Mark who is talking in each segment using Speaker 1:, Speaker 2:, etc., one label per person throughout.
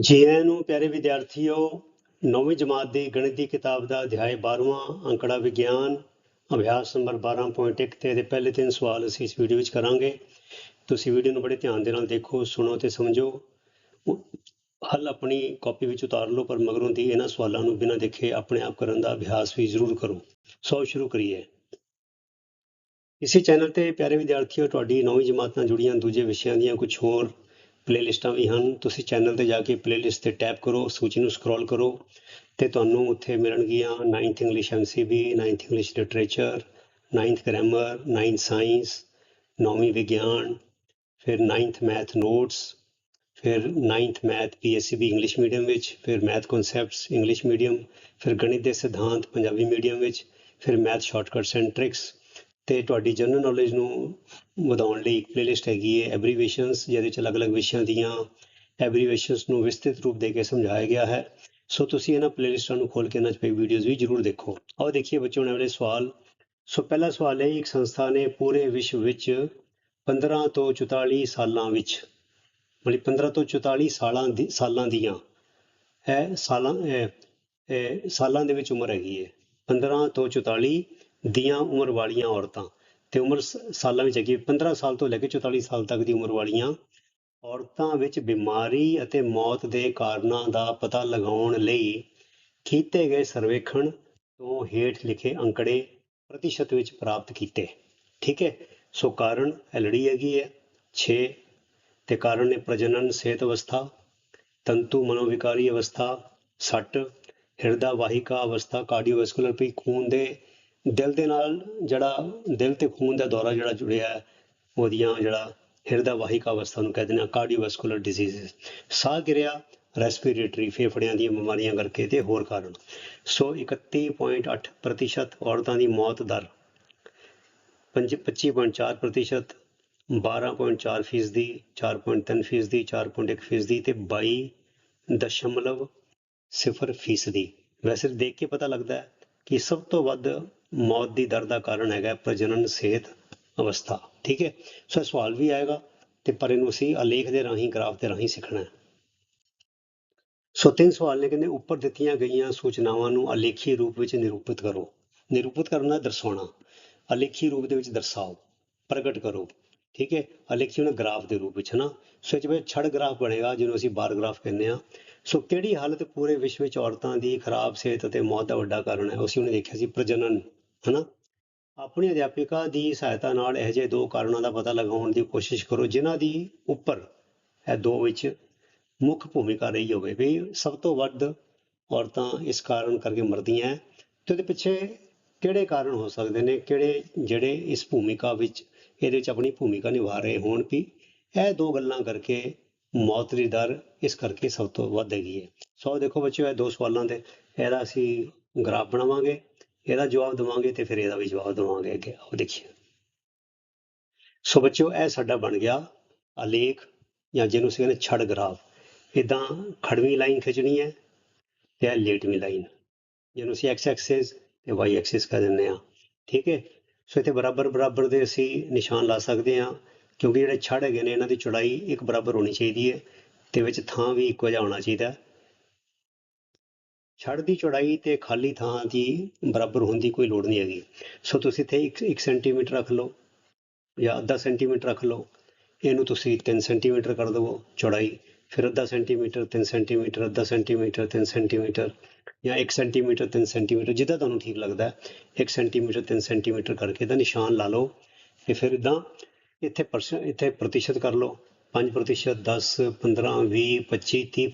Speaker 1: ਜੀ ਆਇਆਂ ਨੂੰ ਪਿਆਰੇ ਵਿਦਿਆਰਥੀਓ, ਨੌਵੀਂ ਜਮਾਤ ਦੀ ਗਣਿਤ ਦੀ ਕਿਤਾਬ ਦਾ ਅਧਿਆਇ 12ਵਾਂ ਅੰਕੜਾ ਵਿਗਿਆਨ, ਅਭਿਆਸ ਨੰਬਰ 12.1 ਤੇ ਇਹਦੇ ਪਹਿਲੇ ਤਿੰਨ ਸਵਾਲ ਅਸੀਂ ਇਸ ਵੀਡੀਓ ਵਿੱਚ ਕਰਾਂਗੇ। ਤੁਸੀਂ ਵੀਡੀਓ ਨੂੰ ਬੜੇ ਧਿਆਨ ਦੇ ਨਾਲ ਦੇਖੋ, ਸੁਣੋ ਤੇ ਸਮਝੋ। ਹੱਲ ਆਪਣੀ ਕਾਪੀ ਵਿੱਚ ਉਤਾਰ ਲਓ, ਪਰ ਮਗਰੋਂ ਦੀ ਇਹਨਾਂ ਸਵਾਲਾਂ ਨੂੰ ਬਿਨਾਂ ਦੇਖੇ ਆਪਣੇ ਆਪ ਕਰਨ ਦਾ ਅਭਿਆਸ ਵੀ ਜ਼ਰੂਰ ਕਰੋ। ਸੋ ਸ਼ੁਰੂ ਕਰੀਏ। ਇਸੇ ਚੈਨਲ ਤੇ ਪਿਆਰੇ ਵਿਦਿਆਰਥੀਓ, ਤੁਹਾਡੀ ਨੌਵੀਂ ਜਮਾਤ ਨਾਲ ਜੁੜੀਆਂ ਦੂਜੇ ਵਿਸ਼ਿਆਂ ਦੀਆਂ ਕੁਝ ਹੋਰ ਪਲੇਲਿਸਟਾਂ ਵੀ ਹਨ। ਤੁਸੀਂ ਚੈਨਲ ਤੇ ਜਾ ਕੇ ਪਲੇਲਿਸਟ ਤੇ ਟੈਪ ਕਰੋ, ਸੂਚੀ ਨੂੰ ਸਕਰੋਲ ਕਰੋ ਤੇ ਤੁਹਾਨੂੰ ਉੱਥੇ ਮਿਲਣਗੀਆਂ 9th English M C B 9th English literature 9th grammar 9th science ਨੌਵੀਂ ਵਿਗਿਆਨ ਫਿਰ 9th ਮੈਥ ਨੋਟਸ ਫਿਰ 9th math PSCB English medium ਵਿੱਚ, ਫਿਰ ਮੈਥ ਕਨਸੈਪਟਸ ਇੰਗਲਿਸ਼ ਮੀਡੀਅਮ ਫਿਰ ਗਣਿਤ ਦੇ ਸਿਧਾਂਤ ਪੰਜਾਬੀ ਮੀਡੀਅਮ ਵਿੱਚ, ਫਿਰ ਮੈਥ ਸ਼ਾਰਟਕਟਸ ਐਂਡ ਟ੍ਰਿਕਸ ਤੇ ਤੁਹਾਡੀ ਜਨਰਲ ਨੌਲੇਜ ਨੂੰ ਵਧਾਉਣ ਲਈ ਇੱਕ ਪਲੇਲਿਸਟ ਹੈਗੀ ਹੈ ਐਬਰੀਵੇਸ਼ਨਸ ਜਿਹਦੇ ਵਿੱਚ ਅਲੱਗ-ਅਲੱਗ ਵਿਸ਼ਿਆਂ ਦੀਆਂ ਐਬਰੀਵੇਸ਼ਨਸ ਨੂੰ ਵਿਸਤ੍ਰਿਤ ਰੂਪ ਦੇ ਕੇ ਸਮਝਾਇਆ ਗਿਆ ਹੈ। ਸੋ ਤੁਸੀਂ ਇਹਨਾਂ ਪਲੇਲਿਸਟਾਂ ਨੂੰ ਖੋਲ ਕੇ ਇਹਨਾਂ 'ਚ ਪਈ ਵੀਡੀਓਜ਼ ਵੀ ਜ਼ਰੂਰ ਦੇਖੋ। ਆਓ ਦੇਖੀਏ ਬੱਚਿਓ ਨੇ ਵਾਲੇ ਸਵਾਲ। ਸੋ ਪਹਿਲਾ ਸਵਾਲ ਹੈ, ਇੱਕ ਸੰਸਥਾ ਨੇ ਪੂਰੇ ਵਿਸ਼ਵ ਵਿੱਚ 15 ਤੋਂ 44 ਸਾਲਾਂ ਵਿੱਚ, ਮਤਲਬ 15 ਤੋਂ 44 ਸਾਲਾਂ ਦੀ, ਸਾਲਾਂ ਦੀਆਂ, ਇਹ ਸਾਲਾਂ ਸਾਲਾਂ ਦੇ ਵਿੱਚ ਉਮਰ ਹੈਗੀ ਹੈ 15 ਤੋਂ 44 ਦੀਆਂ ਉਮਰ ਵਾਲੀਆਂ ਔਰਤਾਂ। ਤੇ ਉਮਰ ਸ- ਸਾਲਾਂ ਵਿੱਚ ਹੈਗੀ ਹੈ। 15 ਸਾਲ ਤੋਂ ਲੈ ਕੇ 44 ਸਾਲ ਤੱਕ ਦੀ ਉਮਰ ਵਾਲੀਆਂ ਔਰਤਾਂ ਵਿੱਚ ਬਿਮਾਰੀ ਅਤੇ ਮੌਤ ਦੇ ਕਾਰਨਾਂ ਦਾ ਪਤਾ ਲਗਾਉਣ ਲਈ ਕੀਤੇ ਗਏ ਸਰਵੇਖਣ ਤੋਂ ਹੇਠ ਲਿਖੇ ਅੰਕੜੇ ਪ੍ਰਤੀਸ਼ਤ ਵਿੱਚ ਪ੍ਰਾਪਤ ਕੀਤੇ। ਠੀਕ ਹੈ? ਸੋ ਕਾਰਨ ਐਲਡੀ ਹੈਗੀ ਹੈ। 6 ਤੇ ਕਾਰਨ ਨੇ ਪ੍ਰਜਨਨ, ਸਿਹਤ ਅਵਸਥਾ, ਤੰਤੂ ਮਨੋਵਿਕਾਰੀ ਅਵਸਥਾ, ਸੱਟ ਹਿਰਦਾ ਵਾਹਿਕਾ ਅਵਸਥਾ ਕਾਰਡੀਓਵੈਸਕੂਲਰ ਵੀ ਖੂਨ ਦੇ ਦਿਲ ਦੇ ਨਾਲ ਜਿਹੜਾ ਦਿਲ ਤੇ ਖੂਨ ਦਾ ਦੌਰਾ ਜਿਹੜਾ ਜੁੜਿਆ ਹੈ, ਉਹਦੀਆਂ ਜਿਹੜਾ ਹਿਰਦਾ ਵਾਹਿਕਾ ਅਵਸਥਾ ਨੂੰ ਕਹਿੰਦੇ ਨੇ ਕਾਰਡੀਓਵੈਸਕੂਲਰ ਡਿਜ਼ੀਜ਼ਸ ਸਾਹ ਕਿਰਿਆ ਰੈਸਪੀਰੇਟਰੀ ਫੇਫੜਿਆਂ ਦੀਆਂ ਬਿਮਾਰੀਆਂ ਕਰਕੇ ਤੇ ਹੋਰ ਕਾਰਨ। ਸੋ 31.8 ਪ੍ਰਤੀਸ਼ਤ ਔਰਤਾਂ ਦੀ ਮੌਤ ਦਰ, ਪੰਜ- 25.4 ਪ੍ਰਤੀਸ਼ਤ 12.4 ਫੀਸਦੀ 4.3 ਫੀਸਦੀ 4.1 ਫੀਸਦੀ ਤੇ 22 ਦਸ਼ਮਲਵ ਸਿਫਰ ਫੀਸਦੀ। ਵੈਸੇ ਦੇਖ ਕੇ ਪਤਾ ਲੱਗਦਾ ਹੈ ਕਿ ਸਭ ਤੋਂ ਵੱਧ ਮੌਤ ਦੀ ਦਰ ਦਾ ਕਾਰਨ ਹੈਗਾ ਪ੍ਰਜਨਨ ਸਿਹਤ ਅਵਸਥਾ, ਠੀਕ ਹੈ? ਸੋ ਇਹ ਸਵਾਲ ਵੀ ਆਏਗਾ ਤੇ ਪਰ ਇਹਨੂੰ ਅਸੀਂ ਆਲੇਖ ਦੇ ਰਾਹੀਂ, ਗ੍ਰਾਫ ਦੇ ਰਾਹੀਂ ਸਿੱਖਣਾ ਹੈ। ਸੋ ਤਿੰਨ ਸਵਾਲ ਨੇ ਕਹਿੰਦੇ, ਉੱਪਰ ਦਿੱਤੀਆਂ ਗਈਆਂ ਸੂਚਨਾਵਾਂ ਨੂੰ ਆਲੇਖੀ ਰੂਪ ਵਿੱਚ ਨਿਰੂਪਿਤ ਕਰੋ। ਨਿਰੂਪਿਤ ਕਰਨਾ ਦਰਸਾਉਣਾ ਆਲੇਖੀ ਰੂਪ ਦੇ ਵਿੱਚ ਦਰਸਾਓ, ਪ੍ਰਗਟ ਕਰੋ, ਠੀਕ ਹੈ? ਆਲੇਖੀ ਉਹਨਾਂ ਗ੍ਰਾਫ ਦੇ ਰੂਪ ਵਿੱਚ ਹਨਾ ਸੋ ਇਹ 'ਚ ਵਿੱਚ ਛੜ ਗ੍ਰਾਫ ਬਣੇਗਾ, ਜਿਹਨੂੰ ਅਸੀਂ ਬਾਰ ਗ੍ਰਾਫ ਕਹਿੰਦੇ ਆ ਸੋ ਕਿਹੜੀ ਹਾਲਤ ਪੂਰੇ ਵਿਸ਼ਵ ਵਿੱਚ ਔਰਤਾਂ ਦੀ ਖਰਾਬ ਸਿਹਤ ਅਤੇ ਮੌਤ ਦਾ ਵੱਡਾ ਕਾਰਨ ਹੈ? ਅਸੀਂ ਉਹਨੇ ਦੇਖਿਆ ਸੀ, ਪ੍ਰਜਨਨ। ਹਨਾ? ਆਪਣੀ ਅਧਿਆਪਿਕਾ ਦੀ ਸਹਾਇਤਾ ਨਾਲ ਇਹ ਜਿਹੇ ਦੋ ਕਾਰਨਾਂ ਦਾ ਪਤਾ ਲਗਾਉਣ ਦੀ ਕੋਸ਼ਿਸ਼ ਕਰੋ, ਜਿਨ੍ਹਾਂ ਦੀ ਉੱਪਰ ਇਹ ਦੋ ਵਿੱਚ ਮੁੱਖ ਭੂਮਿਕਾ ਰਹੀ ਹੋਵੇ ਵੀ ਸਭ ਤੋਂ ਵੱਧ ਔਰਤਾਂ ਇਸ ਕਾਰਨ ਕਰਕੇ ਮਰਦੀਆਂ ਹੈ ਤੇ ਉਹਦੇ ਪਿੱਛੇ ਕਿਹੜੇ ਕਾਰਨ ਹੋ ਸਕਦੇ ਨੇ, ਕਿਹੜੇ ਜਿਹੜੇ ਇਸ ਭੂਮਿਕਾ ਵਿੱਚ, ਇਹਦੇ ਵਿੱਚ ਆਪਣੀ ਭੂਮਿਕਾ ਨਿਭਾ ਰਹੇ ਹੋਣ ਵੀ ਇਹ ਦੋ ਗੱਲਾਂ ਕਰਕੇ ਮੌਤ ਦੀ ਦਰ ਇਸ ਕਰਕੇ ਸਭ ਤੋਂ ਵੱਧ ਹੈਗੀ ਹੈ। ਸੋ ਦੇਖੋ ਬੱਚਿਓ, ਇਹ ਦੋ ਸਵਾਲਾਂ ਦੇ, ਇਹਦਾ ਅਸੀਂ ਗ੍ਰਾਫ ਬਣਾਵਾਂਗੇ। ਇਹਦਾ ਜਵਾਬ ਦੇਵਾਂਗੇ ਤੇ ਫਿਰ ਇਹਦਾ ਵੀ ਜਵਾਬ ਦੇਵਾਂਗੇ ਅੱਗੇ। ਆਓ ਦੇਖੀਏ। ਸੋ ਬੱਚਿਓ, ਇਹ ਸਾਡਾ ਬਣ ਗਿਆ ਆਲੇਖ ਜਾਂ ਜਿਹਨੂੰ ਅਸੀਂ ਕਹਿੰਦੇ ਛੜ ਗ੍ਰਾਫ। ਇਦਾਂ ਖੜਵੀਂ ਲਾਈਨ ਖਿੱਚਣੀ ਹੈ ਤੇ ਇਹ ਲੇਟਵੀਂ ਲਾਈਨ। ਜਿਹਨੂੰ ਅਸੀਂ ਐਕਸ ਐਕਸਿਸ ਤੇ ਵਾਈ ਐਕਸਿਸ ਕਹਿ ਦਿੰਦੇ ਆ ਠੀਕ ਹੈ? ਸੋ ਇੱਥੇ ਬਰਾਬਰ ਬਰਾਬਰ ਦੇ ਅਸੀਂ ਨਿਸ਼ਾਨ ਲਾ ਸਕਦੇ ਹਾਂ, ਕਿਉਂਕਿ ਜਿਹੜੇ ਛੜ ਹੈਗੇ ਨੇ, ਇਹਨਾਂ ਦੀ ਚੌੜਾਈ ਇੱਕ ਬਰਾਬਰ ਹੋਣੀ ਚਾਹੀਦੀ ਹੈ ਤੇ ਵਿੱਚ ਥਾਂ ਵੀ ਇੱਕੋ ਜਿਹਾ ਹੋਣਾ ਚਾਹੀਦਾ। ਛੜ ਦੀ ਚੌੜਾਈ ਤੇ ਖਾਲੀ ਥਾਂ ਦੀ ਬਰਾਬਰ ਹੋਣ ਦੀ ਕੋਈ ਲੋੜ ਨਹੀਂ ਹੈਗੀ। ਸੋ ਤੁਸੀਂ ਇੱਥੇ 1 ਸੈਂਟੀਮੀਟਰ ਰੱਖ ਲਓ ਜਾਂ ਅੱਧਾ ਸੈਂਟੀਮੀਟਰ ਰੱਖ ਲਓ। ਇਹਨੂੰ ਤੁਸੀਂ 3 ਸੈਂਟੀਮੀਟਰ ਕਰ ਦਿਵੋ ਚੌੜਾਈ, ਫਿਰ ਅੱਧਾ ਸੈਂਟੀਮੀਟਰ 3 ਸੈਂਟੀਮੀਟਰ ਅੱਧਾ ਸੈਂਟੀਮੀਟਰ 3 ਸੈਂਟੀਮੀਟਰ ਜਾਂ 1 ਸੈਂਟੀਮੀਟਰ 3 ਸੈਂਟੀਮੀਟਰ ਜਿੱਦਾਂ ਤੁਹਾਨੂੰ ਠੀਕ ਲੱਗਦਾ ਹੈ। 1 ਸੈਂਟੀਮੀਟਰ 3 ਸੈਂਟੀਮੀਟਰ ਕਰਕੇ ਇਹਦਾ ਨਿਸ਼ਾਨ ਲਾ ਲਓ ਤੇ ਫਿਰ ਇਦਾਂ ਇੱਥੇ ਇੱਥੇ ਪ੍ਰਤੀਸ਼ਤ ਕਰ ਲਓ। 5 ਪ੍ਰਤੀਸ਼ਤ 10 15 20 25 30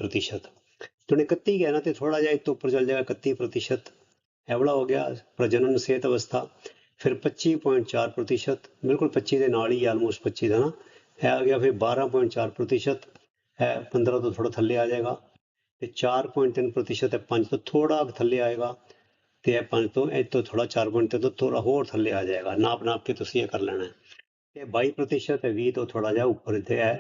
Speaker 1: ਪ੍ਰਤੀਸ਼ਤ ਹੁਣ 31 ਗਿਆ ਨਾ ਤੇ ਥੋੜਾ ਜਿਹਾ ਇਹ ਤੋਂ ਉੱਪਰ ਚੱਲ ਜਾਏਗਾ 31 ਪ੍ਰਤੀਸ਼ਤ ਇਹ ਵਾਲਾ ਹੋ ਗਿਆ ਪ੍ਰਜਨਨ ਸਿਹਤ ਅਵਸਥਾ ਫਿਰ 25.4 ਪ੍ਰਤੀਸ਼ਤ ਬਿਲਕੁਲ 25 ਦੇ ਨਾਲ ਹੀ ਆਲਮੋਸਟ 25 ਦਾ ਨਾ ਇਹ ਆ ਗਿਆ ਫਿਰ 12.4 ਪ੍ਰਤੀਸ਼ਤ ਹੈ 15 ਤੋਂ ਥੋੜਾ ਥੱਲੇ ਆ ਜਾਏਗਾ ਤੇ 4.3 ਪ੍ਰਤੀਸ਼ਤ ਹੈ 5 ਤੋਂ ਥੋੜਾ ਥੱਲੇ ਆਏਗਾ ਤੇ ਇਹ 5 ਤੋਂ ਇਹ ਤੋਂ ਥੋੜਾ 4.3 ਤੋਂ ਥੋੜਾ ਹੋਰ ਥੱਲੇ ਆ ਜਾਏਗਾ ਨਾਪ ਨਾਪ ਕੇ ਤੁਸੀਂ ਇਹ ਕਰ ਲੈਣਾ ਹੈ ਤੇ 22 ਪ੍ਰਤੀਸ਼ਤ ਹੈ 20 ਤੋਂ ਥੋੜਾ ਜਿਹਾ ਉੱਪਰ ਇੱਥੇ ਹੈ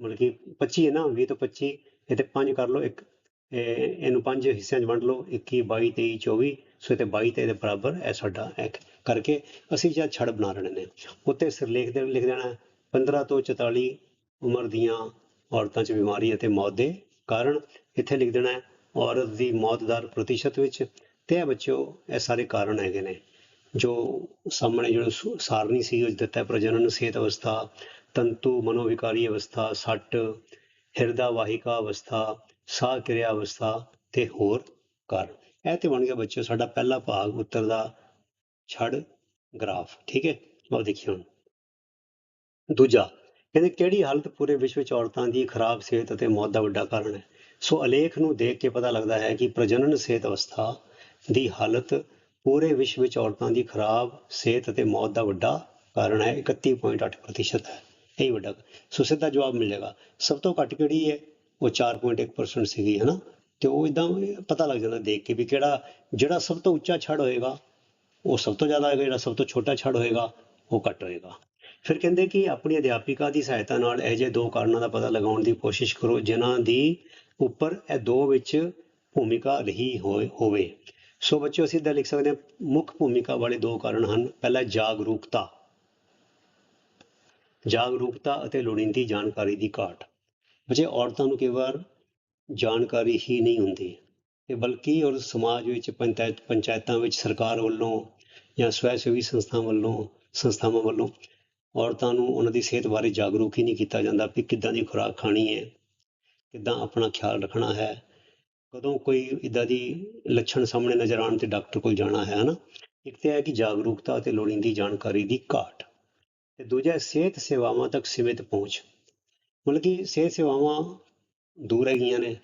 Speaker 1: ਮਤਲਬ ਕਿ 25 ਹੈ ਨਾ 20 ਤੋਂ 25 ਇਹ ਤੇ 5 ਕਰ ਲਓ ਇੱਕ ਇਹਨੂੰ ਪੰਜ ਹਿੱਸਿਆਂ 'ਚ ਵੰਡ ਲਓ 21 22 23 24 ਸੋ ਇਹ ਤੇ 22 ਤੇ ਇਹਦੇ ਬਰਾਬਰ ਇਹ ਸਾਡਾ ਇੱਕ ਕਰਕੇ ਅਸੀਂ ਜਿਹੜਾ ਛੜ ਬਣਾ ਲੈਣੇ ਨੇ। ਉੱਤੇ ਸਿਰਲੇਖ ਦੇ ਲਿਖ ਦੇਣਾ ਹੈ, 15 ਤੋਂ 44 ਉਮਰ ਦੀਆਂ ਔਰਤਾਂ 'ਚ ਬਿਮਾਰੀ ਅਤੇ ਮੌਤ ਦੇ ਕਾਰਨ। ਇੱਥੇ ਲਿਖ ਦੇਣਾ ਔਰਤ ਦੀ ਮੌਤ ਦਰ ਪ੍ਰਤੀਸ਼ਤ ਵਿੱਚ ਤੇ ਇਹ ਬੱਚਿਓ ਇਹ ਸਾਰੇ ਕਾਰਨ ਹੈਗੇ ਨੇ। ਜੋ ਸਾਹਮਣੇ ਜਿਹੜਾ ਸੁ- ਸਾਰਣੀ ਸੀ ਉਹ ਦਿੱਤਾ ਪ੍ਰਜਨਨ ਸਿਹਤ ਅਵਸਥਾ ਤੰਤੂ ਮਨੋਵਿਕਾਰੀ ਅਵਸਥਾ ਸੱਟ ਹਿਰਦਾ ਵਾਹਿਕਾ ਅਵਸਥਾ ਸਾਹ ਕਿਰਿਆ ਅਵਸਥਾ ਤੇ ਹੋਰ ਕਾਰਨ ਇਹ ਤੇ ਬਣ ਗਿਆ ਬੱਚਿਓ, ਸਾਡਾ ਪਹਿਲਾ ਭਾਗ ਉੱਤਰ ਦਾ ਛੜ ਗ੍ਰਾਫ, ਠੀਕ ਹੈ? ਆਓ ਦੇਖੀਏ ਹੁਣ। ਦੂਜਾ ਕਹਿੰਦੇ ਕਿਹੜੀ ਹਾਲਤ ਪੂਰੇ ਵਿਸ਼ਵ ਵਿੱਚ ਔਰਤਾਂ ਦੀ ਖਰਾਬ ਸਿਹਤ ਅਤੇ ਮੌਤ ਦਾ ਵੱਡਾ ਕਾਰਨ ਹੈ? ਸੋ ਅਲੇਖ ਨੂੰ ਦੇਖ ਕੇ ਪਤਾ ਲੱਗਦਾ ਹੈ ਕਿ ਪ੍ਰਜਨਨ ਸਿਹਤ ਅਵਸਥਾ ਦੀ ਹਾਲਤ ਪੂਰੇ ਵਿਸ਼ਵ ਵਿੱਚ ਔਰਤਾਂ ਦੀ ਖਰਾਬ ਸਿਹਤ ਅਤੇ ਮੌਤ ਦਾ ਵੱਡਾ ਕਾਰਨ ਹੈ। 31.8% ਹੈ। ਇਹ ਵੱਡਾ ਸੋ ਸਿੱਧਾ ਜਵਾਬ ਮਿਲ ਜਾਏਗਾ। ਸਭ ਤੋਂ ਘੱਟ ਕਿਹੜੀ ਹੈ? ਉਹ 4.1% ਸੀਗੀ ਹੈ ਨਾ ਤੇ ਉਹ ਇਦਾਂ ਪਤਾ ਲੱਗ ਜਾਂਦਾ ਦੇਖ ਕੇ ਵੀ ਕਿਹੜਾ, ਜਿਹੜਾ ਸਭ ਤੋਂ ਉੱਚਾ ਛੜ ਹੋਏਗਾ, ਉਹ ਸਭ ਤੋਂ ਜ਼ਿਆਦਾ ਹੋਏਗਾ, ਜਿਹੜਾ ਸਭ ਤੋਂ ਛੋਟਾ ਛੜ ਹੋਏਗਾ, ਉਹ ਘੱਟ ਹੋਏਗਾ। ਫਿਰ ਕਹਿੰਦੇ ਕਿ ਆਪਣੀ ਅਧਿਆਪਿਕਾ ਦੀ ਸਹਾਇਤਾ ਨਾਲ ਇਹ ਜਿਹੇ ਦੋ ਕਾਰਨਾਂ ਦਾ ਪਤਾ ਲਗਾਉਣ ਦੀ ਕੋਸ਼ਿਸ਼ ਕਰੋ, ਜਿਨ੍ਹਾਂ ਦੀ ਉੱਪਰ ਇਹ ਦੋ ਵਿੱਚ ਭੂਮਿਕਾ ਰਹੀ ਹੋਏ, ਹੋਵੇ। ਸੋ ਬੱਚਿਓ, ਅਸੀਂ ਇੱਦਾਂ ਲਿਖ ਸਕਦੇ ਹਾਂ, ਮੁੱਖ ਭੂਮਿਕਾ ਵਾਲੇ ਦੋ ਕਾਰਨ ਹਨ। ਪਹਿਲਾ, ਜਾਗਰੂਕਤਾ। ਜਾਗਰੂਕਤਾ ਅਤੇ ਲੋੜੀਂਦੀ ਜਾਣਕਾਰੀ ਦੀ ਘਾਟ। ਬੱਚੇ ਔਰਤਾਂ ਨੂੰ ਕਈ ਵਾਰ ਜਾਣਕਾਰੀ ਹੀ ਨਹੀਂ ਹੁੰਦੀ ਤੇ ਬਲਕਿ ਔਰ ਸਮਾਜ ਵਿੱਚ ਪੰਚਾਇਤ, ਪੰਚਾਇਤਾਂ ਵਿੱਚ ਸਰਕਾਰ ਵੱਲੋਂ ਜਾਂ ਸਵੈ ਸੇਵੀ ਸੰਸਥਾ ਵੱਲੋਂ, ਸੰਸਥਾਵਾਂ ਵੱਲੋਂ ਔਰਤਾਂ ਨੂੰ ਉਹਨਾਂ ਦੀ ਸਿਹਤ ਬਾਰੇ ਜਾਗਰੂਕ ਹੀ ਨਹੀਂ ਕੀਤਾ ਜਾਂਦਾ ਵੀ ਕਿੱਦਾਂ ਦੀ ਖੁਰਾਕ ਖਾਣੀ ਹੈ, ਕਿੱਦਾਂ ਆਪਣਾ ਖਿਆਲ ਰੱਖਣਾ ਹੈ, ਕਦੋਂ ਕੋਈ ਇਦਾਂ ਦੀ ਲੱਛਣ ਸਾਹਮਣੇ ਨਜ਼ਰ ਆਉਣ ਤੇ ਡਾਕਟਰ ਕੋਲ ਜਾਣਾ ਹੈ, ਹਨਾ? ਇੱਕ ਤੇ ਹੈ ਕਿ ਜਾਗਰੂਕਤਾ ਅਤੇ ਲੋੜੀਂਦੀ ਜਾਣਕਾਰੀ ਦੀ ਘਾਟ ਤੇ ਦੂਜਾ ਸਿਹਤ ਸੇਵਾਵਾਂ ਤੱਕ ਸੀਮਿਤ ਪਹੁੰਚ। ਮਤਲਬ ਕਿ ਸਿਹਤ ਸੇਵਾਵਾਂ ਦੂਰ ਹੈਗੀਆਂ ਨੇ,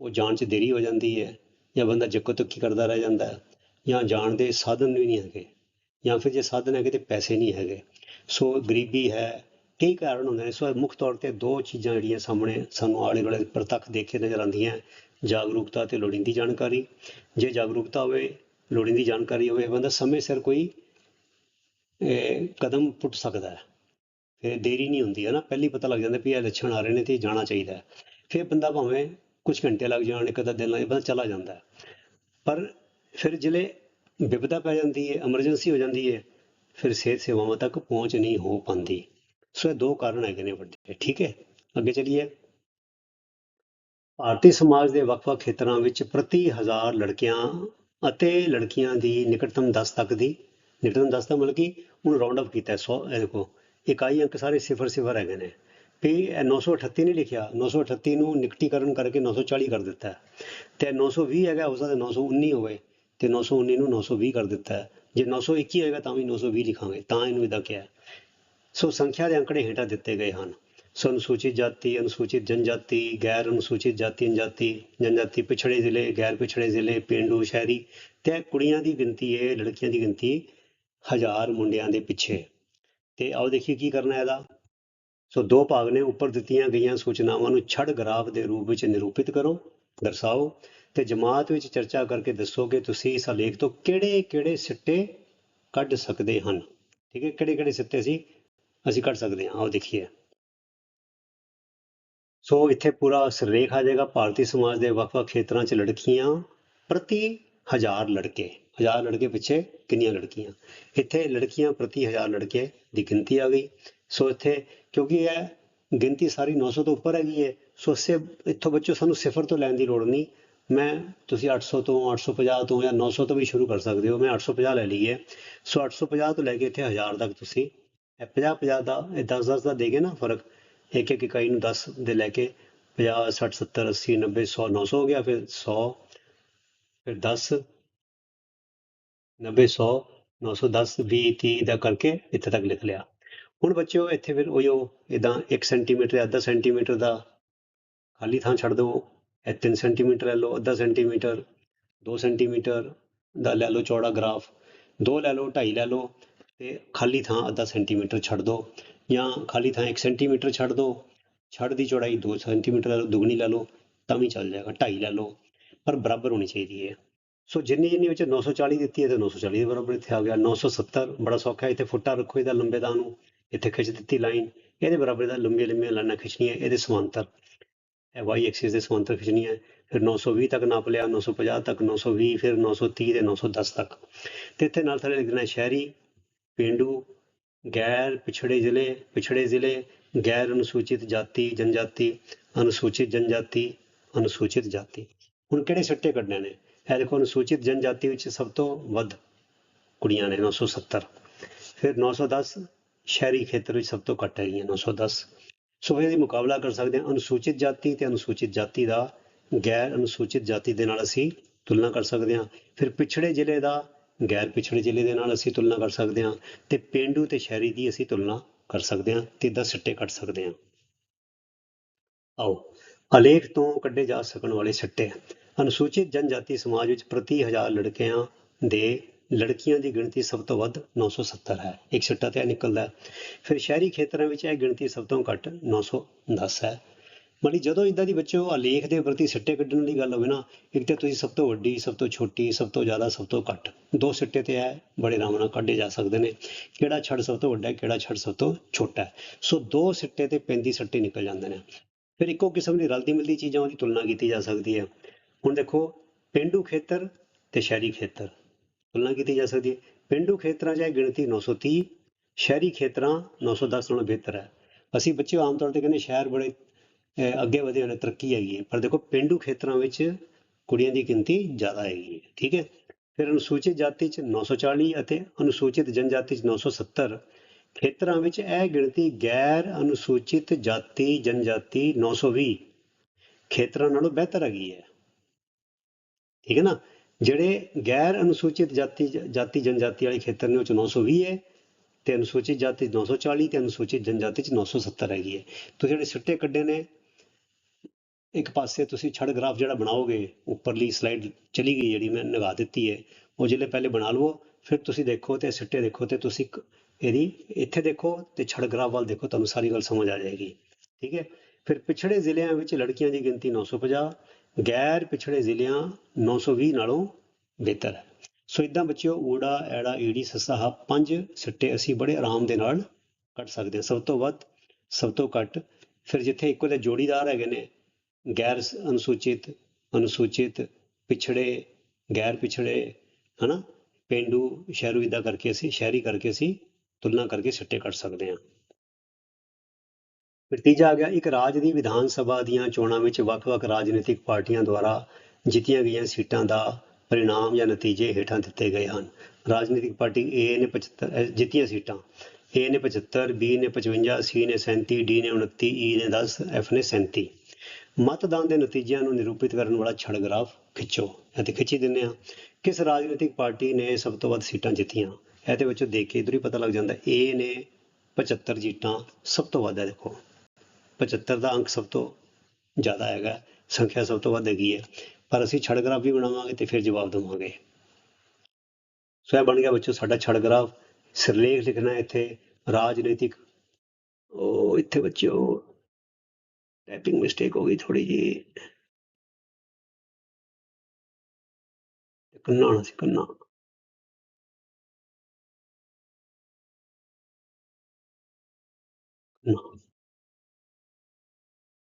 Speaker 1: ਉਹ ਜਾਣ 'ਚ ਦੇਰੀ ਹੋ ਜਾਂਦੀ ਹੈ ਜਾਂ ਬੰਦਾ ਜੱਕੋ ਤੱਕੀ ਕਰਦਾ ਰਹਿ ਜਾਂਦਾ ਹੈ ਜਾਂ ਜਾਣ ਦੇ ਸਾਧਨ ਵੀ ਨਹੀਂ ਹੈਗੇ ਜਾਂ ਫਿਰ ਜੇ ਸਾਧਨ ਹੈਗੇ ਤੇ ਪੈਸੇ ਨਹੀਂ ਹੈਗੇ। ਸੋ ਗਰੀਬੀ ਹੈ, ਕਈ ਕਾਰਨ ਹੁੰਦੇ ਨੇ। ਸੋ ਮੁੱਖ ਤੌਰ ਤੇ ਦੋ ਚੀਜ਼ਾਂ ਜਿਹੜੀਆਂ ਸਾਹਮਣੇ ਸਾਨੂੰ ਆਲੇ ਦੁਆਲੇ ਪ੍ਰਤੱਖ ਦੇਖੇ ਨਜ਼ਰ ਆਉਂਦੀਆਂ ਜਾਗਰੂਕਤਾ ਤੇ ਲੋੜੀਂਦੀ ਜਾਣਕਾਰੀ। ਜੇ ਜਾਗਰੂਕਤਾ ਹੋਵੇ, ਲੋੜੀਂਦੀ ਜਾਣਕਾਰੀ ਹੋਵੇ, ਬੰਦਾ ਸਮੇਂ ਸਿਰ ਕੋਈ ਕਦਮ ਪੁੱਟ ਸਕਦਾ ਹੈ। ਫਿਰ ਦੇਰੀ ਨਹੀਂ ਹੁੰਦੀ ਹੈ ਨਾ ਪਹਿਲੀ ਪਤਾ ਲੱਗ ਜਾਂਦਾ ਵੀ ਇਹ ਲੱਛਣ ਆ ਰਹੇ ਨੇ ਤੇ ਜਾਣਾ ਚਾਹੀਦਾ ਹੈ। ਫਿਰ ਬੰਦਾ ਭਾਵੇਂ ਕੁਝ ਘੰਟੇ ਲੱਗ ਜਾਣ, ਇੱਕ ਅੱਧਾ ਦਿਨ ਲੱਗ ਬੰਦਾ ਚਲਾ ਜਾਂਦਾ ਹੈ। ਪਰ ਫਿਰ ਜਿਹੜੇ ਵਿਪਤਾ ਪੈ ਜਾਂਦੀ ਹੈ, ਐਮਰਜੈਂਸੀ ਹੋ ਜਾਂਦੀ ਹੈ, ਫਿਰ ਸਿਹਤ ਸੇਵਾਵਾਂ ਤੱਕ ਪਹੁੰਚ ਨਹੀਂ ਹੋ ਪਾਉਂਦੀ। ਸੋ ਇਹ ਦੋ ਕਾਰਨ ਹੈਗੇ ਨੇ ਵੱਡੇ, ਠੀਕ ਹੈ? ਅੱਗੇ ਚਲੀਏ। ਭਾਰਤੀ ਸਮਾਜ ਦੇ ਵੱਖ-ਵੱਖ ਖੇਤਰਾਂ ਵਿੱਚ ਪ੍ਰਤੀ ਹਜ਼ਾਰ ਲੜਕੀਆਂ ਅਤੇ ਲੜਕੀਆਂ ਦੀ ਨਿਕਟਤਮ 10 ਤੱਕ ਦੀ, ਨਿਕਟਤਮ 10 ਦਾ ਮਤਲਬ ਕਿ ਹੁਣ ਰਾਉਂਡ ਅਪ ਕੀਤਾ 100 ਇਹ ਦੇਖੋ ਇਕਾਈ ਅੰਕ ਸਾਰੇ ਸਿਫਰ ਸਿਫਰ ਹੈਗੇ ਨੇ। ਵੀ ਇਹ 938 ਨਹੀਂ ਲਿਖਿਆ 938 ਨੂੰ ਨਿਕਟੀਕਰਨ ਕਰਕੇ 940 ਕਰ ਦਿੱਤਾ ਹੈ। ਤੇ 920 ਹੈਗਾ, ਹੋ ਸਕਦਾ 919 ਹੋਵੇ, ਤੇ 919 ਨੂੰ 920 ਕਰ ਦਿੱਤਾ ਹੈ। ਜੇ 921 ਹੋਏਗਾ ਤਾਂ ਵੀ 920 ਲਿਖਾਂਗੇ, ਤਾਂ ਇਹਨੂੰ ਇਦਾਂ ਕਿਹਾ ਸੋ ਸੰਖਿਆ ਦੇ ਅੰਕੜੇ ਹੇਠਾਂ ਦਿੱਤੇ ਗਏ ਹਨ। ਸੋ ਅਨੁਸੂਚਿਤ ਜਾਤੀ, ਅਨੁਸੂਚਿਤ ਜਨਜਾਤੀ ਗੈਰ ਅਨੁਸੂਚਿਤ ਜਾਤੀ ਜਨਜਾਤੀ ਜਨਜਾਤੀ, ਪਿਛੜੇ ਜ਼ਿਲ੍ਹੇ ਗੈਰ ਪਿਛੜੇ ਜ਼ਿਲ੍ਹੇ, ਪਿੰਡੂ, ਸ਼ਹਿਰੀ, ਤੇ ਕੁੜੀਆਂ ਦੀ ਗਿਣਤੀ ਹੈ, ਲੜਕੀਆਂ ਦੀ ਗਿਣਤੀ ਹਜ਼ਾਰ ਮੁੰਡਿਆਂ ਦੇ ਪਿੱਛੇ। ਤੇ ਆਓ ਦੇਖੀਏ ਕੀ ਕਰਨਾ ਹੈ ਇਹਦਾ। ਸੋ ਦੋ ਭਾਗ ਨੇ, ਉੱਪਰ ਦਿੱਤੀਆਂ ਗਈਆਂ ਸੂਚਨਾਵਾਂ ਨੂੰ ਛੜ ਗ੍ਰਾਫ ਦੇ ਰੂਪ ਵਿੱਚ ਨਿਰੂਪਿਤ ਕਰੋ, ਦਰਸਾਓ ਤੇ ਜਮਾਤ ਵਿੱਚ ਚਰਚਾ ਕਰਕੇ ਦੱਸੋ ਕਿ ਤੁਸੀਂ ਇਸ ਲੇਖ ਤੋਂ ਕਿਹੜੇ-ਕਿਹੜੇ ਸਿੱਟੇ ਕੱਢ ਸਕਦੇ ਹਨ। ਠੀਕ ਹੈ, ਕਿਹੜੇ-ਕਿਹੜੇ ਸਿੱਟੇ ਸੀ? ਅਸੀਂ ਕੱਢ ਸਕਦੇ ਹਾਂ, ਆਓ ਦੇਖੀਏ। ਸੋ ਇੱਥੇ ਪੂਰਾ ਸਿਰਲੇਖ ਆ ਜਾਏਗਾ। ਭਾਰਤੀ ਸਮਾਜ ਦੇ ਵੱਖ-ਵੱਖ ਖੇਤਰਾਂ 'ਚ ਲੜਕੀਆਂ ਪ੍ਰਤੀ ਹਜ਼ਾਰ ਲੜਕੇ। ਹਜ਼ਾਰ ਲੜਕੇ ਪਿੱਛੇ ਕਿੰਨੀਆਂ ਲੜਕੀਆਂ? ਇੱਥੇ ਲੜਕੀਆਂ ਪ੍ਰਤੀ ਹਜ਼ਾਰ ਲੜਕੇ ਦੀ ਗਿਣਤੀ ਆ ਗਈ। ਸੋ ਇੱਥੇ ਕਿਉਂਕਿ ਇਹ ਗਿਣਤੀ ਸਾਰੀ 900 ਤੋਂ ਉੱਪਰ ਹੈਗੀ ਹੈ ਸੋ ਸੇ, ਇੱਥੋਂ ਬੱਚੋ ਸਾਨੂੰ ਸਿਫਰ ਤੋਂ ਲੈਣ ਦੀ ਲੋੜ ਨਹੀਂ। ਮੈਂ, ਤੁਸੀਂ 800 ਤੋਂ 850 ਤੋਂ ਜਾਂ 900 ਤੋਂ ਵੀ ਸ਼ੁਰੂ ਕਰ ਸਕਦੇ ਹੋ। ਮੈਂ 850 ਲੈ ਲਈ ਹੈ ਸੋ 850 ਤੋਂ ਲੈ ਕੇ ਇੱਥੇ 1000 ਤੱਕ ਤੁਸੀਂ, ਇਹ 50 50 ਦਾ, ਇਹ 10 10 ਦਾ ਦੇਗੇ ਨਾ ਫ਼ਰਕ, ਇੱਕ ਇੱਕ ਇਕਾਈ ਨੂੰ 10 ਦੇ ਲੈ ਕੇ 50 60 70 80 90 100 900 ਹੋ ਗਿਆ, ਫਿਰ 100 ਫਿਰ 10 90 100 910 20 30 ਦਾ ਕਰਕੇ ਇੱਥੇ ਤੱਕ ਲਿਖ ਲਿਆ। ਹੁਣ ਬੱਚਿਓ ਇੱਥੇ ਫਿਰ ਉਹੀ ਇਦਾਂ 1 ਸੈਂਟੀਮੀਟਰ ਜਾਂ ਅੱਧਾ ਸੈਂਟੀਮੀਟਰ ਦਾ ਖਾਲੀ ਥਾਂ ਛੱਡ ਦਿਓ। ਇਹ 3 ਸੈਂਟੀਮੀਟਰ ਲੈ ਲਓ, ਅੱਧਾ ਸੈਂਟੀਮੀਟਰ 2 ਸੈਂਟੀਮੀਟਰ ਦਾ ਲੈ ਲਓ ਚੌੜਾ ਗ੍ਰਾਫ 2 ਲੈ ਲਓ 2.5 ਲੈ ਲਓ ਤੇ ਖਾਲੀ ਥਾਂ ਅੱਧਾ ਸੈਂਟੀਮੀਟਰ ਛੱਡ ਦਿਓ ਜਾਂ ਖਾਲੀ ਥਾਂ 1 ਸੈਂਟੀਮੀਟਰ ਛੱਡ ਦਿਓ, ਛੱਡ ਦੀ ਚੌੜਾਈ 2 ਸੈਂਟੀਮੀਟਰ ਲੈ ਲਓ, ਦੁਗਣੀ ਲੈ ਲਓ, ਤਾਂ ਵੀ ਚੱਲ ਜਾਏਗਾ 2.5 ਲੈ ਲਓ। ਪਰ ਬਰਾਬਰ ਹੋਣੀ ਚਾਹੀਦੀ ਹੈ। ਸੋ ਜਿੰਨੀ ਜਿੰਨੀ ਵਿੱਚ 940 ਦਿੱਤੀ ਹੈ ਤੇ 940 ਦੇ ਬਰਾਬਰ ਇੱਥੇ ਆ ਗਿਆ। 970 ਬੜਾ ਸੌਖਾ ਇੱਥੇ ਫੁੱਟਾ ਰੱਖੋ, ਇਹਦਾ ਲੰਬੇ ਦਾ ਨੂੰ। ਇੱਥੇ ਖਿੱਚ ਦਿੱਤੀ ਲਾਈਨ। ਇਹਦੇ ਬਰਾਬਰ ਦਾ ਲੰਬੀਆਂ ਲੰਬੀਆਂ ਲਾਈਨਾਂ ਖਿੱਚਣੀਆਂ। ਇਹਦੇ ਸਮਾਂਤਰ। ਇਹ y ਐਕਸਿਸ ਦੇ ਸਮਾਂਤਰ ਖਿੱਚਣੀ ਹੈ ਫਿਰ 920 ਤੱਕ ਨਾਪ ਲਿਆ। 950 ਤੱਕ 920 ਫਿਰ 930 ਤੇ 910 ਤੱਕ। ਤੇ ਇੱਥੇ ਨਾਲ ਥੱਲੇ ਲਿਖਣਾ ਸ਼ਹਿਰੀ, ਪਿੰਡੂ, ਗੈਰ ਪਿਛੜੇ ਜ਼ਿਲ੍ਹੇ ਪਿਛੜੇ ਜ਼ਿਲ੍ਹੇ, ਗੈਰ ਅਨੁਸੂਚਿਤ ਜਾਤੀ, ਜਨਜਾਤੀ, ਅਨੁਸੂਚਿਤ ਜਨਜਾਤੀ, ਅਨੁਸੂਚਿਤ ਜਾਤੀ। ਹੁਣ ਕਿਹੜੇ ਸਿੱਟੇ ਕੱਢਣੇ ਨੇ? ਇਹ ਦੇਖੋ ਅਨੁਸੂਚਿਤ ਜਨਜਾਤੀ ਵਿੱਚ ਸਭ ਤੋਂ ਵੱਧ ਕੁੜੀਆਂ ਨੇ 970 ਫਿਰ 910 ਸ਼ਹਿਰੀ ਖੇਤਰ ਵਿੱਚ ਸਭ ਤੋਂ ਘੱਟ ਹੈਗੀਆਂ 910 ਸੋ ਇਹਦੀ ਮੁਕਾਬਲਾ ਕਰ ਸਕਦੇ ਹਾਂ, ਅਨੁਸੂਚਿਤ ਜਾਤੀ ਤੇ ਅਨੁਸੂਚਿਤ ਜਾਤੀ ਦਾ ਗੈਰ ਅਨੁਸੂਚਿਤ ਜਾਤੀ ਦੇ ਨਾਲ ਅਸੀਂ ਤੁਲਨਾ ਕਰ ਸਕਦੇ ਹਾਂ। ਫਿਰ ਪਿਛੜੇ ਜ਼ਿਲ੍ਹੇ ਦਾ ਗੈਰ ਪਿਛੜੇ ਜ਼ਿਲ੍ਹੇ ਦੇ ਨਾਲ ਅਸੀਂ ਤੁਲਨਾ ਕਰ ਸਕਦੇ ਹਾਂ ਤੇ ਪਿੰਡੂ ਤੇ ਸ਼ਹਿਰੀ ਦੀ ਅਸੀਂ ਤੁਲਨਾ ਕਰ ਸਕਦੇ ਹਾਂ ਤੇ ਇਹਦਾ ਸਿੱਟੇ ਕੱਢ ਸਕਦੇ ਹਾਂ। ਆਓ ਅਲੇਖ ਤੋਂ ਕੱਢੇ ਜਾ ਸਕਣ ਵਾਲੇ ਸਿੱਟੇ ਅਨੁਸੂਚਿਤ ਜਨਜਾਤੀ ਸਮਾਜ ਵਿੱਚ ਪ੍ਰਤੀ ਹਜ਼ਾਰ ਲੜਕਿਆਂ ਦੇ ਲੜਕੀਆਂ ਦੀ ਗਿਣਤੀ ਸਭ ਤੋਂ ਵੱਧ 970 ਹੈ। ਇੱਕ ਸਿੱਟਾ ਤੇ ਇਹ ਨਿਕਲਦਾ ਫਿਰ ਸ਼ਹਿਰੀ ਖੇਤਰਾਂ ਵਿੱਚ ਇਹ ਗਿਣਤੀ ਸਭ ਤੋਂ ਘੱਟ 910 ਹੈ। ਮਤਲਬ ਜਦੋਂ ਇਦਾਂ ਦੀ ਬੱਚਿਓ ਆਲੇਖ ਦੇ ਪ੍ਰਤੀ ਸਿੱਟੇ ਕੱਢਣ ਦੀ ਗੱਲ ਹੋਵੇ ਨਾ, ਇੱਕ ਤੇ ਤੁਸੀਂ ਸਭ ਤੋਂ ਵੱਡੀ, ਸਭ ਤੋਂ ਛੋਟੀ, ਸਭ ਤੋਂ ਜ਼ਿਆਦਾ, ਸਭ ਤੋਂ ਘੱਟ। ਦੋ ਸਿੱਟੇ ਤੇ ਹੈ ਬੜੇ ਆਰਾਮ ਨਾਲ ਕੱਢੇ ਜਾ ਸਕਦੇ ਨੇ। ਕਿਹੜਾ ਛੜ ਸਭ ਤੋਂ ਵੱਡਾ ਕਿਹੜਾ ਛੜ ਸਭ ਤੋਂ ਛੋਟਾ ਸੋ ਦੋ ਸਿੱਟੇ ਤੇ 35 ਸਿੱਟੇ ਨਿਕਲ ਜਾਂਦੇ ਨੇ। ਫਿਰ ਇੱਕੋ ਕਿਸਮ ਦੀ ਰਲਦੀ ਮਿਲਦੀ ਚੀਜ਼ਾਂ ਉਹਦੀ ਤੁਲਨਾ ਕੀਤੀ ਜਾ ਸਕਦੀ ਹੈ। ਹੁਣ ਦੇਖੋ ਪਿੰਡੂ ਖੇਤਰ ਤੇ ਸ਼ਹਿਰੀ ਖੇਤਰ, ਤੁਲਨਾ ਕੀਤੀ ਜਾ ਸਕਦੀ ਹੈ। ਪਿੰਡੂ ਖੇਤਰਾਂ 'ਚ ਇਹ ਗਿਣਤੀ 930 ਸ਼ਹਿਰੀ ਖੇਤਰਾਂ 910 ਨਾਲੋਂ ਬਿਹਤਰ ਹੈ। ਅਸੀਂ ਬੱਚੇ ਆਮ ਤੌਰ ਤੇ ਕਹਿੰਦੇ ਸ਼ਹਿਰ ਬੜੇ ਅੱਗੇ ਵਧੇ ਹੋਏ ਤਰੱਕੀ ਹੈਗੀ ਹੈ। ਪਰ ਦੇਖੋ ਪਿੰਡੂ ਖੇਤਰਾਂ ਵਿੱਚ ਕੁੜੀਆਂ ਦੀ ਗਿਣਤੀ ਜ਼ਿਆਦਾ ਹੈਗੀ ਹੈ, ਠੀਕ ਹੈ। ਫਿਰ ਅਨੁਸੂਚਿਤ ਜਾਤੀ 'ਚ 940 ਅਤੇ ਅਨੁਸੂਚਿਤ ਜਨਜਾਤੀ 'ਚ 970 ਖੇਤਰਾਂ ਵਿੱਚ ਇਹ ਗਿਣਤੀ ਗੈਰ ਅਨੁਸੂਚਿਤ ਜਾਤੀ, ਜਨਜਾਤੀ 920 ਖੇਤਰਾਂ ਨਾਲੋਂ ਬਿਹਤਰ ਹੈਗੀ ਹੈ। ਠੀਕ ਹੈ ਨਾ? ਜਿਹੜੇ ਗੈਰ ਅਨੁਸੂਚਿਤ ਜਾਤੀ ਜਾਤੀ ਜਨਜਾਤੀ ਵਾਲੇ ਖੇਤਰ ਨੇ ਉਹ 'ਚ 920 ਹੈ ਤੇ ਅਨੁਸੂਚਿਤ ਜਾਤੀ 940 ਤੇ ਅਨੁਸੂਚਿਤ ਜਨਜਾਤੀ 'ਚ 970 ਹੈਗੀ ਹੈ। ਤੁਸੀਂ ਜਿਹੜੇ ਸਿੱਟੇ ਕੱਢੇ ਨੇ, ਇੱਕ ਪਾਸੇ ਤੁਸੀਂ ਛੜ ਗ੍ਰਾਫ ਜਿਹੜਾ ਬਣਾਓਗੇ, ਉੱਪਰਲੀ ਸਲਾਈਡ ਚਲੀ ਗਈ ਜਿਹੜੀ ਮੈਂ ਲਗਾ ਦਿੱਤੀ ਹੈ, ਉਹ ਜਿਹੜੇ ਪਹਿਲੇ ਬਣਾ ਲਵੋ, ਫਿਰ ਤੁਸੀਂ ਦੇਖੋ ਤੇ ਸਿੱਟੇ ਦੇਖੋ ਤੇ ਤੁਸੀਂ ਇਹਦੀ ਇੱਥੇ ਦੇਖੋ ਤੇ ਛੜ ਗ੍ਰਾਫ ਵੱਲ ਦੇਖੋ, ਤੁਹਾਨੂੰ ਸਾਰੀ ਗੱਲ ਸਮਝ ਆ ਜਾਏਗੀ। ਠੀਕ ਹੈ? ਫਿਰ ਪਿਛੜੇ ਜ਼ਿਲ੍ਹਿਆਂ ਵਿੱਚ ਲੜਕੀਆਂ ਦੀ ਗਿਣਤੀ 950 ਗੈਰ ਪਿਛੜੇ ਜ਼ਿਲ੍ਹਿਆਂ 920 ਨਾਲੋਂ ਬਿਹਤਰ ਹੈ। ਸੋ ਇਦਾਂ ਬੱਚਿਓ, ਊੜਾ, ਐੜਾ, ਈੜੀ, ਸੱਸਾ ਹਾ ਪੰਜ ਸਿੱਟੇ ਅਸੀਂ ਬੜੇ ਆਰਾਮ ਦੇ ਨਾਲ ਕੱਢ ਸਕਦੇ ਹਾਂ। ਸਭ ਤੋਂ ਵੱਧ, ਸਭ ਤੋਂ ਘੱਟ। ਫਿਰ ਜਿੱਥੇ ਇੱਕੋ ਦੇ ਜੋੜੀਦਾਰ ਹੈਗੇ ਨੇ, ਗੈਰ ਅਨੁਸੂਚਿਤ ਅਨੁਸੂਚਿਤ, ਪਿਛੜੇ, ਗੈਰ ਪਿਛੜੇ, ਹਨਾ? ਪਿੰਡੂ ਸ਼ਹਿਰੂ ਇਦਾਂ ਕਰਕੇ ਅਸੀਂ, ਸ਼ਹਿਰੀ ਕਰਕੇ ਅਸੀਂ ਤੁਲਨਾ ਕਰਕੇ ਸਿੱਟੇ ਕੱਢ ਸਕਦੇ ਹਾਂ। ਨਤੀਜਾ ਆ ਗਿਆ, ਇੱਕ ਰਾਜ ਦੀ ਵਿਧਾਨ ਸਭਾ ਦੀਆਂ ਚੋਣਾਂ ਵਿੱਚ ਵੱਖ-ਵੱਖ ਰਾਜਨੀਤਿਕ ਪਾਰਟੀਆਂ ਦੁਆਰਾ ਜਿੱਤੀਆਂ ਗਈਆਂ ਸੀਟਾਂ ਦਾ ਪਰਿਣਾਮ ਜਾਂ ਨਤੀਜੇ ਹੇਠਾਂ ਦਿੱਤੇ ਗਏ ਹਨ। ਰਾਜਨੀਤਿਕ ਪਾਰਟੀ A ਨੇ 75 ਜਿੱਤੀਆਂ ਸੀਟਾਂ। A ਨੇ 75 B ਨੇ 55 C ਨੇ 37 D ਨੇ 29 E ਨੇ 10 F ਨੇ 37 ਮਤਦਾਨ ਦੇ ਨਤੀਜਿਆਂ ਨੂੰ ਨਿਰੂਪਿਤ ਕਰਨ ਵਾਲਾ ਛੜ ਗ੍ਰਾਫ ਖਿੱਚੋ ਅਤੇ ਖਿੱਚੀ ਦਿੰਦੇ ਆ ਕਿਸ ਰਾਜਨੀਤਿਕ ਪਾਰਟੀ ਨੇ ਸਭ ਤੋਂ ਵੱਧ ਸੀਟਾਂ ਜਿੱਤੀਆਂ। ਇਹਦੇ ਵਿੱਚੋਂ ਦੇਖ ਕੇ ਇਧਰ ਹੀ ਪਤਾ ਲੱਗ ਜਾਂਦਾ, A ਨੇ 75 ਸੀਟਾਂ ਸਭ ਤੋਂ ਵੱਧ ਹੈ ਦੇਖੋ। 75 ਦਾ ਅੰਕ ਸਭ ਤੋਂ ਜ਼ਿਆਦਾ ਹੈਗਾ, ਸੰਖਿਆ ਸਭ ਤੋਂ ਵੱਧ ਹੈਗੀ ਹੈ। ਪਰ ਅਸੀਂ ਛੜ ਗ੍ਰਾਫ ਵੀ ਬਣਾਵਾਂਗੇ ਤੇ ਫਿਰ ਜਵਾਬ ਦੇਵਾਂਗੇ। ਸੋ ਇਹ ਬਣ ਗਿਆ ਬੱਚੋ ਸਾਡਾ ਛੜ ਗ੍ਰਾਫ। ਸਿਰਲੇਖ ਲਿਖਣਾ ਇੱਥੇ, ਰਾਜਨੀਤਿਕ। ਉਹ ਇੱਥੇ ਬੱਚਿਓ ਟਾਈਪਿੰਗ ਮਿਸਟੇਕ ਹੋ ਗਈ ਥੋੜੀ ਜੀ ਕੰਨਾ ਆਉਣਾ ਸੀ ਕੰਨਾ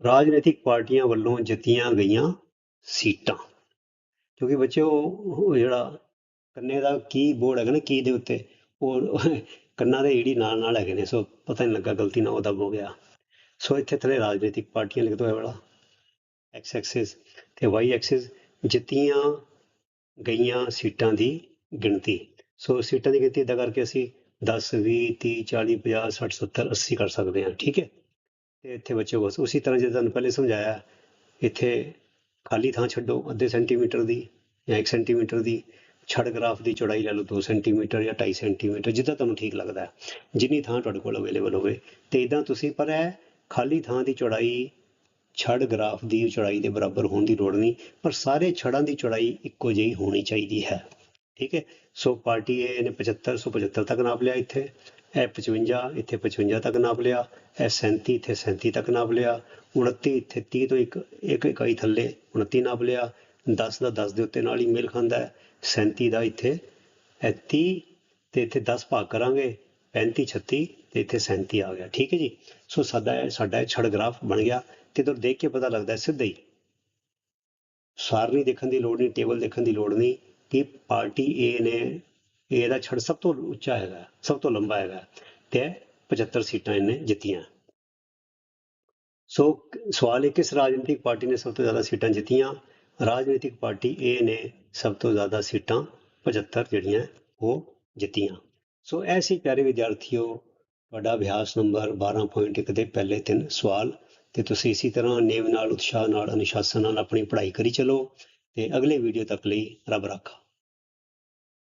Speaker 1: ਰਾਜਨੀਤਿਕ ਪਾਰਟੀਆਂ ਵੱਲੋਂ ਜਿੱਤੀਆਂ ਗਈਆਂ ਸੀਟਾਂ। ਕਿਉਂਕਿ ਬੱਚਿਓ, ਉਹ ਜਿਹੜਾ ਕੰਨੇ ਦਾ ਕੀ ਬੋਰਡ ਹੈਗਾ ਨਾ ਕੀ ਦੇ ਉੱਤੇ, ਉਹ ਕੰਨਾਂ ਦੇ ਈੜੀ ਨਾਲ ਨਾਲ ਹੈਗੇ ਨੇ, ਸੋ ਪਤਾ ਨਹੀਂ ਲੱਗਾ ਗਲਤੀ ਨਾਲ ਉਹਦਾ ਦਬ ਹੋ ਗਿਆ। ਸੋ ਇੱਥੇ ਥੱਲੇ ਰਾਜਨੀਤਿਕ ਪਾਰਟੀਆਂ ਲਿਖ ਦੋ ਇਹ ਵਾਲਾ ਐਕਸ ਐਕਸਿਸ ਤੇ ਵਾਈ ਐਕਸਿਸ ਜਿੱਤੀਆਂ ਗਈਆਂ ਸੀਟਾਂ ਦੀ ਗਿਣਤੀ। ਸੋ ਸੀਟਾਂ ਦੀ ਗਿਣਤੀ ਇਦਾਂ ਕਰਕੇ ਅਸੀਂ 10 20 30 40 50 60 70 80 ਕਰ ਸਕਦੇ ਹਾਂ, ਠੀਕ ਹੈ? ਤੇ ਇੱਥੇ ਬੱਚੇ ਬਸ ਉਸੇ ਤਰ੍ਹਾਂ ਜੇ ਤੁਹਾਨੂੰ ਪਹਿਲੇ ਸਮਝਾਇਆ, ਇੱਥੇ ਖਾਲੀ ਥਾਂ ਛੱਡੋ, ਅੱਧੇ ਸੈਂਟੀਮੀਟਰ ਦੀ ਜਾਂ 1 ਸੈਂਟੀਮੀਟਰ ਦੀ ਛੜ ਗ੍ਰਾਫ ਦੀ ਚੌੜਾਈ ਲੈ ਲਓ 2 ਸੈਂਟੀਮੀਟਰ ਜਾਂ 2.5 ਸੈਂਟੀਮੀਟਰ, ਜਿੱਦਾਂ ਤੁਹਾਨੂੰ ਠੀਕ ਲੱਗਦਾ ਜਿੰਨੀ ਥਾਂ ਤੁਹਾਡੇ ਕੋਲ ਅਵੇਲੇਬਲ ਹੋਵੇ, ਤੇ ਇਦਾਂ ਤੁਸੀਂ, ਪਰ ਇਹ ਖਾਲੀ ਥਾਂ ਦੀ ਚੌੜਾਈ, ਛੜ ਗ੍ਰਾਫ ਦੀ ਚੌੜਾਈ ਦੇ ਬਰਾਬਰ ਹੋਣ ਦੀ ਲੋੜ ਨਹੀਂ, ਪਰ ਸਾਰੇ ਛੜਾਂ ਦੀ ਚੌੜਾਈ ਇੱਕੋ ਜਿਹੀ ਹੋਣੀ ਚਾਹੀਦੀ ਹੈ। ਠੀਕ ਹੈ? ਸੋ ਪਾਰਟੀ A ਨੇ 75 ਸੌ 75 ਤੱਕ ਨਾਪ ਲਿਆ ਇੱਥੇ। ਇਹ 55 ਇੱਥੇ 55 ਤੱਕ ਨਾਪ ਲਿਆ, ਇਹ 37 ਇੱਥੇ 37 ਤੱਕ ਨਾਪ ਲਿਆ 29 ਇੱਥੇ 30 ਤੋਂ ਇੱਕ ਇੱਕ ਇਕਾਈ ਥੱਲੇ 29 ਨਾਪ ਲਿਆ 10 ਦਾ 10 ਦੇ ਉੱਤੇ ਨਾਲ ਹੀ ਮੇਲ ਖਾਂਦਾ ਹੈ 37 ਦਾ ਇੱਥੇ, ਇਹ 30 ਤੇ ਇੱਥੇ 10 ਭਾਗ ਕਰਾਂਗੇ 35 36 ਤੇ ਇੱਥੇ 37 ਆ ਗਿਆ, ਠੀਕ ਹੈ ਜੀ? ਸੋ ਸਾਡਾ ਇਹ ਸਾਡਾ ਇਹ ਛੜ ਗ੍ਰਾਫ ਬਣ ਗਿਆ, ਤੇ ਤੁਹਾਨੂੰ ਦੇਖ ਕੇ ਪਤਾ ਲੱਗਦਾ ਸਿੱਧਾ ਹੀ। ਸਾਰਨੀ ਦੇਖਣ ਦੀ ਲੋੜ ਨਹੀਂ, ਟੇਬਲ ਦੇਖਣ ਦੀ ਲੋੜ ਨਹੀਂ, ਕਿ ਪਾਰਟੀ A ਨੇ A ਦਾ ਛੜ ਸਭ ਤੋਂ ਉੱਚਾ ਹੈਗਾ, ਸਭ ਤੋਂ ਲੰਬਾ ਹੈਗਾ ਤੇ 75 ਸੀਟਾਂ ਇਹਨੇ ਜਿੱਤੀਆਂ। ਸੋ ਸਵਾਲ ਹੈ ਕਿਸ ਰਾਜਨੀਤਿਕ ਪਾਰਟੀ ਨੇ ਸਭ ਤੋਂ ਜ਼ਿਆਦਾ ਸੀਟਾਂ ਜਿੱਤੀਆਂ? ਰਾਜਨੀਤਿਕ ਪਾਰਟੀ ਏ ਨੇ ਸਭ ਤੋਂ ਜ਼ਿਆਦਾ ਸੀਟਾਂ 75 ਜਿਹੜੀਆਂ ਉਹ ਜਿੱਤੀਆਂ। ਸੋ ਐਸੀ ਪਿਆਰੇ ਵਿਦਿਆਰਥੀਓ, ਤੁਹਾਡਾ ਅਭਿਆਸ ਨੰਬਰ 12.1 ਦੇ ਪਹਿਲੇ ਤਿੰਨ ਸਵਾਲ ਤੇ ਤੁਸੀਂ ਇਸੇ ਤਰ੍ਹਾਂ ਨੇਮ ਨਾਲ, ਉਤਸ਼ਾਹ ਨਾਲ, ਅਨੁਸ਼ਾਸਨ ਨਾਲ ਆਪਣੀ ਪੜ੍ਹਾਈ ਕਰੀ ਚਲੋ ਤੇ ਅਗਲੇ ਵੀਡੀਓ ਤੱਕ ਲਈ ਰੱਬ ਰਾਖਾ।